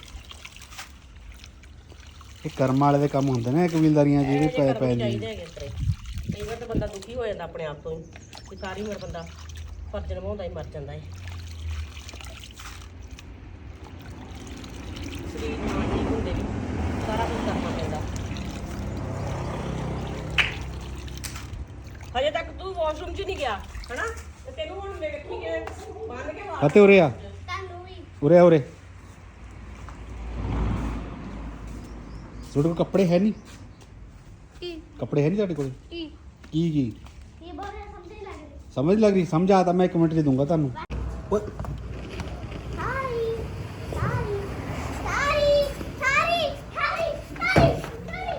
[SPEAKER 2] ਇਹ ਕਰਮ ਵਾਲੇ ਦੇ ਕੰਮ ਹੁੰਦੇ ਨੇ ਕਬੀਲਦਾਰੀਆਂ ਜਿਹੜੇ ਪੈ ਪੈ
[SPEAKER 1] ਨੀ
[SPEAKER 2] ਨੇ
[SPEAKER 1] ਚਾਹੀਦੇ ਹੈਗੇ ਤੇਰੇ ਕਈ ਵਾਰ ਤਾਂ ਬੰਦਾ ਦੁਖੀ ਹੋ ਜਾਂਦਾ ਆਪਣੇ ਆਪ ਤੋਂ ਹੀ ਕਿ ਸਾਰੀ ਉਮਰ ਬੰਦਾ ਫਰਜ਼ ਨਿਭਾਉਂਦਾ ਹੀ ਮਰ ਜਾਂਦਾ ਹੈ। ਸਰੀਰ ਨਾਲ ਠੀਕ ਹੁੰਦੇ ਵੀ ਸਾਰਾ ਕੁਝ ਕਰਨਾ ਪੈਂਦਾ। ਹਜੇ ਤੱਕ ਤੂੰ ਵਾਸ਼ਰੂਮ 'ਚ ਨਹੀਂ ਗਿਆ ਹਨਾ? ਤੇ ਤੈਨੂੰ ਹੁਣ ਵੇਖੀ ਕੇ ਬੰਨ ਕੇ ਵਾਸ਼
[SPEAKER 2] ਫਤੇ ਉਰੇ ਆ।
[SPEAKER 4] ਤੁਹਾਨੂੰ ਵੀ।
[SPEAKER 2] ਉਰੇ ਆ ਉਰੇ। ਤੁਹਾਡੇ ਕੋਲ ਕੱਪੜੇ ਹੈ ਨਹੀਂ?
[SPEAKER 4] ਕੀ?
[SPEAKER 2] ਕੱਪੜੇ ਹੈ ਨਹੀਂ ਤੁਹਾਡੇ ਕੋਲ?
[SPEAKER 4] ਕੀ?
[SPEAKER 2] ਕੀ ਕੀ?
[SPEAKER 4] ਇਹ ਬਹੁਤ ਸਮਝ ਨਹੀਂ ਲੱਗ ਰਹੀ।
[SPEAKER 2] ਸਮਝ ਲੱਗ ਰਹੀ? ਸਮਝ ਆ ਤਾਂ ਮੈਂ ਇੱਕ ਮਿੰਟ 'ਚ ਦੂੰਗਾ ਤੁਹਾਨੂੰ। ਓਏ,
[SPEAKER 4] ਸਾਰੀ ਸਾਰੀ ਸਾਰੀ ਸਾਰੀ ਸਾਰੀ ਸਾਰੀ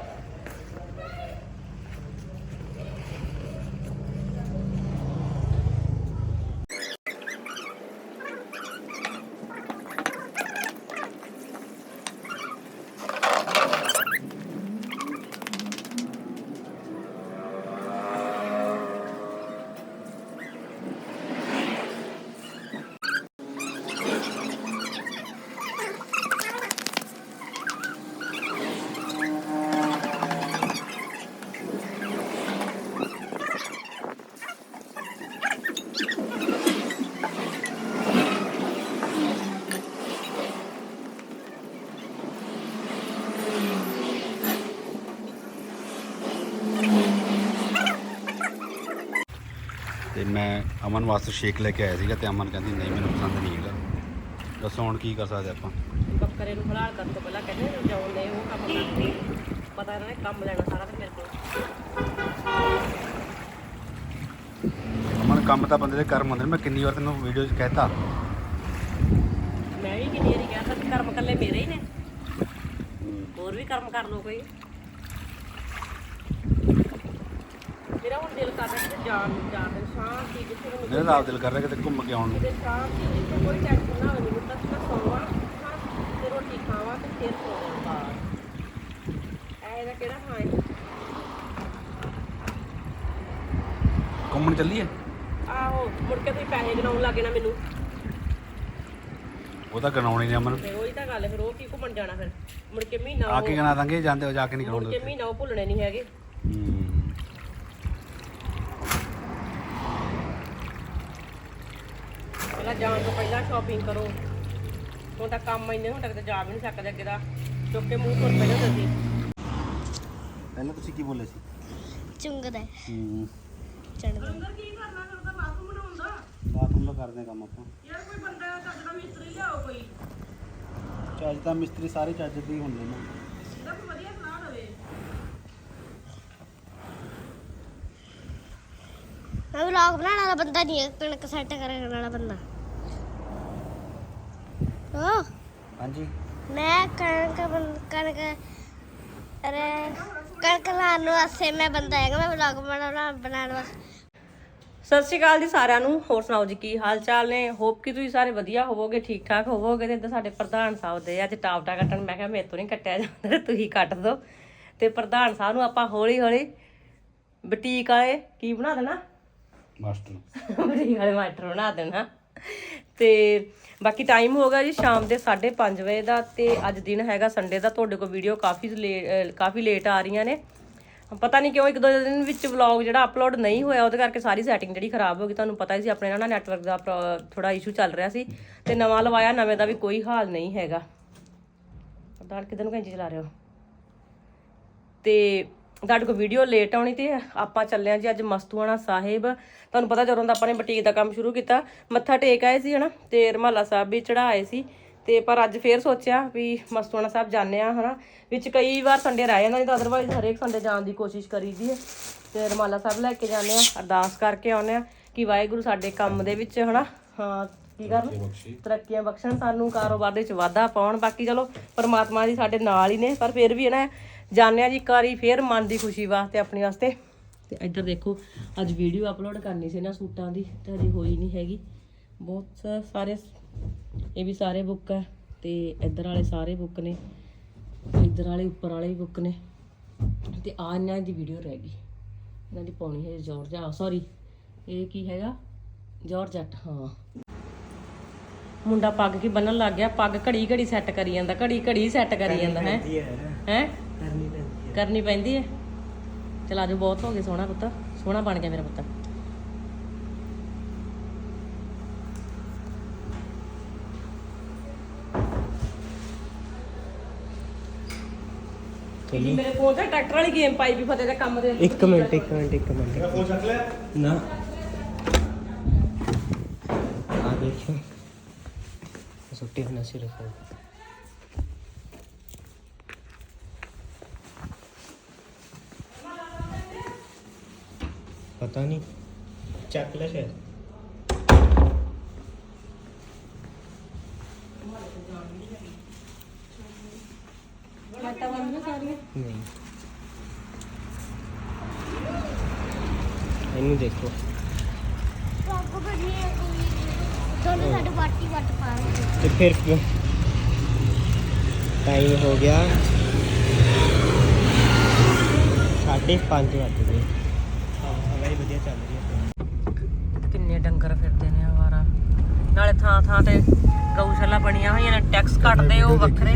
[SPEAKER 2] ਤੇ ਮੈਂ ਅਮਨ ਵਾਸਤੇ ਸ਼ੇਕ ਲੈ ਕੇ ਆਇਆ ਸੀਗਾ ਤੇ ਅਮਨ ਕਹਿੰਦੀ ਨਹੀਂ ਮੈਨੂੰ ਪਸੰਦ ਨਹੀਂ ਹੈਗਾ। ਦੱਸੋ ਹੁਣ ਕੀ ਕਰ ਸਕਦੇ ਆਪਾਂ?
[SPEAKER 1] ਬੱਕਰੇ ਨੂੰ ਹਲਾਲ ਕਰਨ ਤੋਂ ਪਹਿਲਾਂ ਕਹਿੰਦੇ ਦੇ ਉਹ ਕੰਮ ਕਰਦੇ ਪਤਾ ਇਹਨਾਂ ਨੇ ਕੰਮ ਲੈਣਾ ਸਾਰਾ ਤੇ ਮੇਰੇ ਕੋਲ।
[SPEAKER 2] ਅਮਨ ਕੰਮ ਤਾਂ ਬੰਦੇ ਦੇ ਕਰਮ ਹੁੰਦੇ ਨੇ। ਮੈਂ ਕਿੰਨੀ ਵਾਰ ਤੈਨੂੰ ਵੀਡੀਓ 'ਚ ਕਹਿਤਾ?
[SPEAKER 1] ਮੈਂ ਵੀ ਕਿੰਨੀ ਵਾਰੀ ਕਿਹਾ ਤਾਂ ਵੀ ਕਰਮ ਕੱਲੇ ਮੇਰੇ ਹੀ ਨੇ। ਹੋਰ ਵੀ ਕਰਮ ਕਰ ਲੋ ਕੋਈ ਮੇਰਾ ਹੁਣ ਦਿਲ ਕਰ ਰਿਹਾ ਕਿ ਜਾਣ ਜਾਣ ਦੇ ਸ਼ਾਂਤੀ ਜਿੱਥੇ ਮੈਨੂੰ
[SPEAKER 2] ਮੇਰੇ ਤਾਂ ਆਪ ਦਿਲ ਕਰ ਰਿਹਾ ਕਿਤੇ ਘੁੰਮ ਕੇ ਆਉਣ ਨੂੰ।
[SPEAKER 1] ਕਿਤੇ ਸ਼ਾਂਤੀ ਜਿੱਥੇ ਕੋਈ ਟੈਨਸ਼ਨ ਨਾ ਹੋਵੇ ਮੈਨੂੰ ਤਾਂ ਸੌਵਾਂ ਹਾਂ ਤੇ ਰੋਟੀ ਖਾਵਾਂ ਤੇ ਫਿਰ ਸੌਵਾਂ ਬਾਹਰ ਐ ਇਹਦਾ ਕਿਹੜਾ ਹੈ?
[SPEAKER 2] ਘੁੰਮਣ ਚੱਲੀਏ?
[SPEAKER 1] ਆਹੋ ਮੁੜ ਕੇ ਤੁਸੀਂ ਪੈਸੇ ਗਣਾਉਣ ਲੱਗੇ ਨਾ ਮੈਨੂੰ।
[SPEAKER 2] ਉਹ ਤਾਂ ਗਣਾਉਣੀ ਨੇ ਅਮਨ।
[SPEAKER 1] ਫਿਰ ਉਹੀ ਤਾਂ ਗੱਲ ਹੈ ਫਿਰ ਉਹ ਕੀ ਘੁੰਮਣ ਜਾਣਾ ਫਿਰ? ਮੁੜ ਕੇ ਮਹੀਨਾ
[SPEAKER 2] ਆ
[SPEAKER 1] ਉਹ-
[SPEAKER 2] ਕੇ ਗਣਾ ਦਾਂਗੇ ਜਾਂਦੇ ਹੋ ਜਾ ਕੇ ਨਹੀਂ
[SPEAKER 1] ਮੁੜ ਕੇ
[SPEAKER 2] ਕਰਾਉਂਦੇ
[SPEAKER 1] ਮਹੀਨਾ ਉਹ ਭੁੱਲਣੇ ਨਹੀਂ ਹੈਗੇ
[SPEAKER 2] ਹੂੰ
[SPEAKER 1] ਪਹਿਲਾਂ ਜਾਣ ਤੋਂ ਪਹਿਲਾਂ ਸ਼ਾਪਿੰਗ ਕਰੋ। ਹੁਣ ਤਾਂ ਕੰਮ ਇੰਨੇ ਹੁਣ ਤੱਕ ਤਾਂ ਜਾ ਵੀ ਨਹੀਂ ਸਕਦੇ ਅੱਗੇ ਦਾ। ਚੁੱਕ ਕੇ ਮੂੰਹ ਤੁਰ ਪੈਣਾ ਸੀ
[SPEAKER 2] ਪਹਿਲਾਂ ਤੁਸੀਂ ਕੀ ਬੋਲੇ ਸੀ?
[SPEAKER 4] ਚੁੰਗਦਾ
[SPEAKER 2] ਹੂੰ।
[SPEAKER 4] ਚੜਦਾ
[SPEAKER 1] ਅੰਦਰ ਕੀ ਕਰਨਾ ਫਿਰ ਤਾਂ ਬਾਥਰੂਮ ਬਣਾਉਂਦਾ?
[SPEAKER 2] ਬਾਥਰੂਮ ਦਾ ਕਰਦੇ ਕੰਮ ਆਪਾਂ।
[SPEAKER 1] ਯਾਰ ਕੋਈ ਬੰਦਾ ਚੱਜ ਦਾ ਮਿਸਤਰੀ ਲਿਆਓ ਕੋਈ।
[SPEAKER 2] ਚੱਜ ਤਾਂ ਮਿਸਤਰੀ ਸਾਰੇ ਚੱਜ ਦੇ ਹੀ ਹੁੰਦੇ ਨੇ।
[SPEAKER 1] ਇਹਦਾ ਕੋਈ ਵਧੀਆ ਸਲਾਹ ਦੇਵੇ।
[SPEAKER 4] ਮੈਂ ਵਲੌਗ ਬਣਾਉਣ ਵਾਲਾ ਬੰਦਾ ਨਹੀਂ ਹੈ ਕਣਕ ਸੈੱਟ ਕਰਨ ਵਾਲਾ ਬੰਦਾ। ਓ।
[SPEAKER 2] ਹਾਂਜੀ।
[SPEAKER 4] ਮੈਂ ਕਣਕ ਬੰ- ਕਣਕ ਅਰੇ ਕਣਕ ਲਾਉਣ ਵਾਸਤੇ ਮੈਂ ਬੰਦਾ ਹੈਗਾ ਮੈਂ ਵਲੌਗ ਬਣਾਉਣਾ ਬਣਾਉਣ ਵਾਸਤੇ।
[SPEAKER 1] ਸਤਿ ਸ਼੍ਰੀ ਅਕਾਲ ਜੀ ਸਾਰਿਆਂ ਨੂੰ ਹੋਰ ਸੁਣਾਓ ਜੀ ਕੀ ਹਾਲ ਚਾਲ ਨੇ? ਹੋਪ ਕਿ ਤੁਸੀਂ ਸਾਰੇ ਵਧੀਆ ਹੋਵੋਗੇ ਠੀਕ ਠਾਕ ਹੋਵੋਗੇ ਤੇ ਇੱਧਰ ਸਾਡੇ ਪ੍ਰਧਾਨ ਸਾਹਿਬ ਦੇ ਅੱਜ ਟਾਪਟਾ ਕੱਟਣ ਮੈਂ ਕਿਹਾ ਮੇਰੇ ਤੋਂ ਨਹੀਂ ਕੱਟਿਆ ਜਾਂਦਾ ਤੇ ਤੁਸੀਂ ਕੱਟ ਦਿਓ ਤੇ ਪ੍ਰਧਾਨ ਸਾਹਿਬ ਨੂੰ ਆਪਾਂ ਹੌਲੀ ਹੌਲੀ ਬੁਟੀਕ ਵਾਲੇ ਕੀ ਬਣਾ ਦੇਣਾ?
[SPEAKER 2] ਮਾਸਟਰ।
[SPEAKER 1] ਬੁਟੀਕ ਵਾਲੇ ਮਾਸਟਰ ਬਣਾ ਦੇਣਾ। ਤੇ ਬਾਕੀ ਟਾਈਮ ਹੋ ਗਿਆ ਜੀ ਸ਼ਾਮ ਦੇ 5:30 ਵਜੇ ਦਾ ਤੇ ਅੱਜ ਦਿਨ ਹੈਗਾ ਸੰਡੇ ਦਾ। ਤੁਹਾਡੇ ਕੋਲ ਵੀਡੀਓ ਕਾਫੀ ਲੇ- ਕਾਫੀ ਲੇਟ ਆ ਰਹੀਆਂ ਨੇ। ਪਤਾ ਨਹੀਂ ਕਿਉਂ ਇੱਕ ਦੋ ਦਿਨ ਵਿੱਚ ਵਲੌਗ ਜਿਹੜਾ ਅਪਲੋਡ ਨਹੀਂ ਹੋਇਆ, ਉਹਦੇ ਕਰਕੇ ਸਾਰੀ ਸੈਟਿੰਗ ਜਿਹੜੀ ਖਰਾਬ ਹੋ ਗਈ। ਤੁਹਾਨੂੰ ਪਤਾ ਹੀ ਸੀ ਆਪਣੇ ਨਾਲ ਨੈਟਵਰਕ ਦਾ ਥੋੜਾ ਇਸ਼ੂ ਚੱਲ ਰਿਹਾ ਸੀ। ਤੇ ਨਵਾਂ ਲਵਾਇਆ, ਨਵੇਂ ਦਾ ਵੀ ਕੋਈ ਹਾਲ ਨਹੀਂ ਹੈਗਾ। ਪਤਾ ਪ੍ਰਧਾਨ ਕਿਦਾਂ ਨੂੰ ਕੈਂਚੀ ਚਲਾ ਰਹੇ ਹੋ। ਤੇ ਤੁਹਾਡੇ ਕੋਲ ਵੀਡੀਓ ਲੇਟ ਆਉਣੀ ਤੇ ਆਪਾਂ ਚੱਲੇ ਆਂ ਜੀ ਅੱਜ ਮਸਤੂਆਣਾ ਸਾਹਿਬ। ਤੁਹਾਨੂੰ ਪਤਾ ਜਦੋਂ ਦਾ ਆਪਾਂ ਨੇ ਬੁਟੀਕ ਦਾ ਕੰਮ ਸ਼ੁਰੂ ਕੀਤਾ ਮੱਥਾ ਟੇਕ ਆਏ ਸੀ ਹਨਾ ਤੇ ਰਮਾਲਾ ਸਾਹਿਬ ਵੀ ਚੜਾਏ ਸੀ। ਤੇ ਪਰ ਅੱਜ ਫੇਰ ਸੋਚਿਆ ਵੀ ਮਸਤੂਆਣਾ ਸਾਹਿਬ ਜਾਂਦੇ ਆ ਹਨਾ ਵਿੱਚ ਕਈ ਵਾਰ ਸੰਡੇ ਰਹਿ ਜਾਂਦਾ ਨਹੀਂ ਤਾਂ ਅਦਰਵਾਈਜ਼ ਹਰੇਕ ਸੰਡੇ ਜਾਣ ਦੀ ਕੋਸ਼ਿਸ਼ ਕਰੀਦੀ ਹੈ। ਤੇ ਰਮਾਲਾ ਸਾਹਿਬ ਲੈ ਕੇ ਜਾਂਦੇ ਆ ਅਰਦਾਸ ਕਰਕੇ ਆਉਂਦੇ ਆ ਕਿ ਵਾਹਿਗੁਰੂ ਸਾਡੇ ਕੰਮ ਦੇ ਵਿੱਚ ਹਨਾ ਹਾਂ ਕੀ ਕਰਨ? ਤਰੱਕੀਆਂ ਬਖਸ਼ਣ ਸਾਨੂੰ ਕਾਰੋਬਾਰ ਦੇ ਵਿੱਚ ਵਾਧਾ ਪਾਉਣ। ਬਾਕੀ ਚਲੋ ਪਰਮਾਤਮਾ ਜੀ ਸਾਡੇ ਨਾਲ ਹੀ ਨੇ ਪਰ ਫਿਰ ਵੀ ਨਾ ਜਾਣਿਆ ਜੀ ਇੱਕ ਵਾਰੀ ਫੇਰ ਮਨ ਦੀ ਖੁਸ਼ੀ ਵਾਸਤੇ ਆਪਣੀ ਵਾਸਤੇ। ਤੇ ਇੱਧਰ ਦੇਖੋ ਅੱਜ ਵੀਡੀਓ ਅਪਲੋਡ ਕਰਨੀ ਸੀ ਨਾ ਸੂਟਾਂ ਦੀ ਤੇ ਹਜੇ ਹੋਈ ਨਹੀਂ ਹੈਗੀ। ਬਹੁਤ ਸਾਰੇ ਇਹ ਵੀ ਸਾਰੇ ਬੁੱਕ ਹੈ ਤੇ ਇੱਧਰ ਵਾਲੇ ਸਾਰੇ ਬੁੱਕ ਨੇ ਇੱਧਰ ਵਾਲੇ ਉੱਪਰ ਵਾਲੇ ਵੀ ਬੁੱਕ ਨੇ। ਤੇ ਆ ਇਹਨਾਂ ਦੀ ਵੀਡੀਓ ਰਹਿ ਗਈ। ਇਹਨਾਂ ਦੀ ਪਾਉਣੀ ਹੈ ਜੋਰਜ ਆ ਸੌਰੀ ਇਹ ਕੀ ਹੈਗਾ? ਜੋਰਜਟ ਹਾਂ। ਮੁੰਡਾ ਪੱਗ ਕੀ ਬੰਨਣ ਲੱਗ ਗਿਆ? ਪੱਗ ਘੜੀ ਘੜੀ ਸੈੱਟ ਕਰੀ ਜਾਂਦਾ ਘੜੀ ਘੜੀ ਸੈੱਟ ਕਰੀ ਜਾਂਦਾ ਹੈ? ਹੈ? ਕਰਨੀ ਪੈਂਦੀ ਹੈ ਚਲ ਆਜੋ ਬਹੁਤ ਹੋ ਗਏ ਸੋਹਣਾ ਪੁੱਤ। ਸੋਹਣਾ ਬਣ ਗਿਆ ਮੇਰਾ ਪੁੱਤ। ਜੀ ਮੇਰੇ ਫੋਨ ਤੇ ਟਰੈਕਟਰ ਵਾਲੀ ਗੇਮ ਪਾਈ ਵੀ ਫਤਿਹ ਦੇ ਕੰਮ ਦੇ।
[SPEAKER 3] ਇੱਕ ਮਿੰਟ ਇੱਕ ਮਿੰਟ ਇੱਕ ਮਿੰਟ। ਮੇਰਾ ਫੋਨ ਚੱਕ ਲਿਆ? ਨਾ। ਆ ਦੇਖੋ ਸੁੱਟੀ ਹੋਣਾ ਸਿਰ ਫੋਨ ਪਤਾ ਨਹੀਂ। ਚੱਕ ਲੈ ਸ਼ਾਇਦ।
[SPEAKER 1] ਆਟਾ ਬੰਦ ਸਾਰੀਆਂ?
[SPEAKER 3] ਨਹੀਂ। ਇਹਨੂੰ ਦੇਖੋ।
[SPEAKER 4] ਪੱਗ ਬਣੀ ਹੈ ਕੋਈ। ਦੋਨੋਂ ਸਾਡੇ ਵਾਟੀ ਵੱਟ ਪਾ ਰਹੇ
[SPEAKER 3] ਤੇ ਫਿਰ ਕਿਉਂ? ਟਾਈਮ ਹੋ ਗਿਆ। ਸਾਢੇ ਪੰਜ ਵੱਜ ਗਏ ਹਵਾ ਹੀ ਵਧੀਆ ਚੱਲ ਰਹੀ ਹੈ
[SPEAKER 1] ਕਿੰਨੇ ਡੰਗਰ ਫਿਰਦੇ ਨੇ ਆਵਾਰਾ ਨਾਲੇ ਥਾਂ ਥਾਂ ਤੇ ਗਊਸ਼ਾਲਾ ਬਣੀਆਂ ਹੋਈਆਂ ਨੇ ਟੈਕਸ ਕੱਟਦੇ ਉਹ ਵੱਖਰੇ।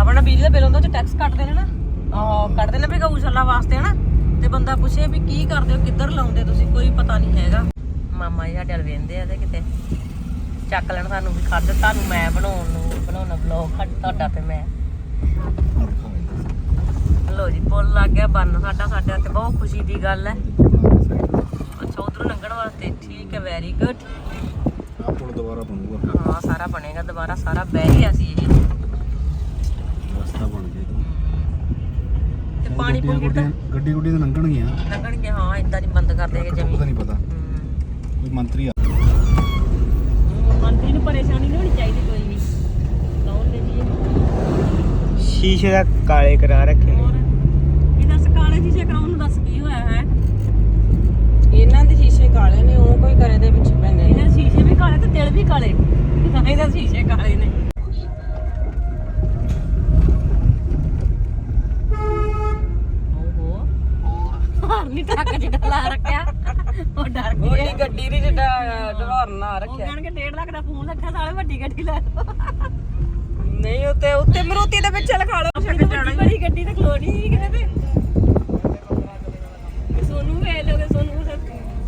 [SPEAKER 1] ਆਪਣਾ ਬਿਜਲੀ ਦਾ ਬਿੱਲ ਹੁੰਦਾ ਉਹ ਚ ਟੈਕਸ ਕੱਟਦੇ ਨੇ ਨਾ। ਆਹ ਕੱਟਦੇ ਨੇ ਵੀ ਗਊਸ਼ਾਲਾ ਵਾਸਤੇ ਹਨਾ। ਤੇ ਬੰਦਾ ਪੁੱਛੇ ਵੀ ਕੀ ਕਰਦੇ ਹੋ ਕਿੱਧਰ ਲਾਉਂਦੇ ਤੁਸੀਂ ਕੋਈ ਪਤਾ ਨਹੀਂ ਹੈਗਾ। ਮਾਮਾ ਜੀ ਸਾਡੇ ਵੱਲ ਵੇਂਦੇ ਆ ਤੇ ਕਿਤੇ ਚੱਕ ਲੈਣ ਸਾਨੂੰ ਵੀ ਖੱਦ ਤੁਹਾਨੂੰ ਮੈਂ ਬਣਾਉਣ ਨੂੰ ਬਣਾਉਣਾ ਬਲੌਗ ਖੱਡ ਤੁਹਾਡਾ ਤੇ ਮੈਂ। ਲੋ ਜੀ ਪੁੱਲ ਲੱਗ ਗਿਆ ਬੰਨ ਸਾਡਾ ਸਾਡੇ ਤੇ ਬਹੁਤ ਖੁਸ਼ੀ ਦੀ ਗੱਲ ਹੈ। ਅੱਛਾ ਉਧਰੋਂ ਲੰਘਣ ਵਾਸਤੇ ਠੀਕ ਹੈ ਵੈਰੀ ਗੁੱਡ
[SPEAKER 2] ਆਹ ਪੁਲ ਦੁਬਾਰਾ ਬਣੂਗਾ।
[SPEAKER 1] ਹਾਂ ਸਾਰਾ ਬਣੇਗਾ ਦੁਬਾਰਾ ਸਾਰਾ ਬਹਿ ਗਿਆ ਸੀ ਇਹ।
[SPEAKER 2] ਰਸਤਾ ਬਣ ਗਿਆ
[SPEAKER 1] ਤੇ ਪਾਣੀ ਪੂਣੀ ਕਿੱਦਾਂ
[SPEAKER 2] ਗੱਡੀ ਗੁੱਡੀ ਤੇ ਲੰਘਣਗੀਆਂ।
[SPEAKER 1] ਲੰਘਣਗੇ ਹਾਂ ਇਦਾਂ ਨਹੀਂ ਬੰਦ ਕਰ ਦੇਗੇ
[SPEAKER 2] ਪਤਾ
[SPEAKER 1] ਜਮੀ
[SPEAKER 2] ਨਹੀਂ ਪਤਾ। ਕੋਈ ਮੰਤਰੀ ਆ।
[SPEAKER 1] ਮੰਤਰੀ ਨੂੰ ਪਰੇਸ਼ਾਨੀ ਨਹੀਂ ਹੋਣੀ ਚਾਹੀਦੀ ਕੋਈ ਵੀ। ਕੌਣ ਦੇ ਜੀ
[SPEAKER 3] ਸ਼ੀਸ਼ੇ ਦਾ ਕਾਲੇ ਕਰਾ ਰੱਖੇ ਨੇ।
[SPEAKER 1] ਹੋਰ? ਇਹ ਦੱਸ ਕਾਲੇ ਸ਼ੀਸ਼ੇ ਕਰਾਉਣ ਨੂੰ ਦੱਸ ਕੀ ਹੋਇਆ ਹੈ? ਇਹਨਾਂ ਦੇ ਸ਼ੀਸ਼ੇ ਕਾਲੇ ਨੇ ਉਹ ਕੋਈ ਕਰੇ ਦੇ ਵਿੱਚ ਪੈਂਦੇ ਨੇ। ਕਾਲੇ ਤੇ ਦਿਲ ਵੀ ਕਾਲੇ। ਤਾਂ ਇਹਦੇ ਸ਼ੀਸ਼ੇ ਕਾਲੇ ਨੇ। ਹਾਰਨੀ ਟੱਕ ਜਿਹੜਾ ਲਾ ਰੱਖਿਆ। ਉਹ ਡਰ ਗਈ
[SPEAKER 5] ਉਹਦੀ ਗੱਡੀ ਦੀ ਜਿੱਡਾ ਡਰਾਰ ਨਾ
[SPEAKER 1] ਉਹ
[SPEAKER 5] ਰੱਖਿਆ।
[SPEAKER 1] ਕਹਿਣਗੇ 1.5 ਲੱਖ ਦਾ ਫੋਨ ਰੱਖਿਆ ਸਾਲੇ ਵੱਡੀ ਗੱਡੀ ਲੈ
[SPEAKER 5] ਨਹੀਂ ਉੱਤੇ ਉੱਤੇ ਮਰੂਤੀ ਦੇ ਪਿੱਛੇ ਲਿਖਾ ਲਓ।
[SPEAKER 1] ਵੱਡੀ ਗੱਡੀ ਤੇ ਖਲੋਣੀ ਸੀ ਕਿਤੇ ਤੇ। ਸੋਨੂੰ ਵੇਖ ਲੋਗੇ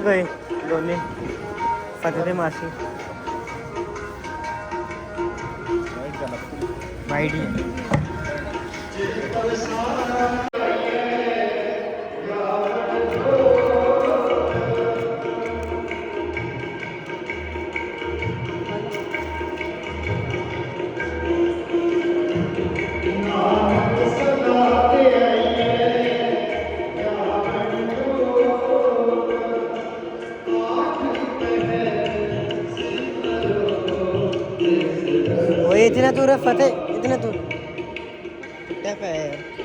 [SPEAKER 3] कसे गए दोन्ही सगळे मासे वाईट दूर है फतेह इतने दूर क्या है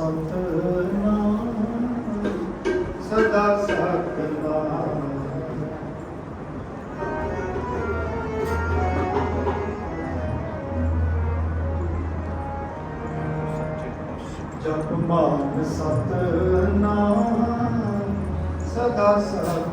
[SPEAKER 6] ਸਤਨਾਮ ਸਦਾ ਸਤਨਾਮ ਜਪ ਮਾਨ ਸਤਨਾਮ ਸਦਾ ਸਤਨਾਮ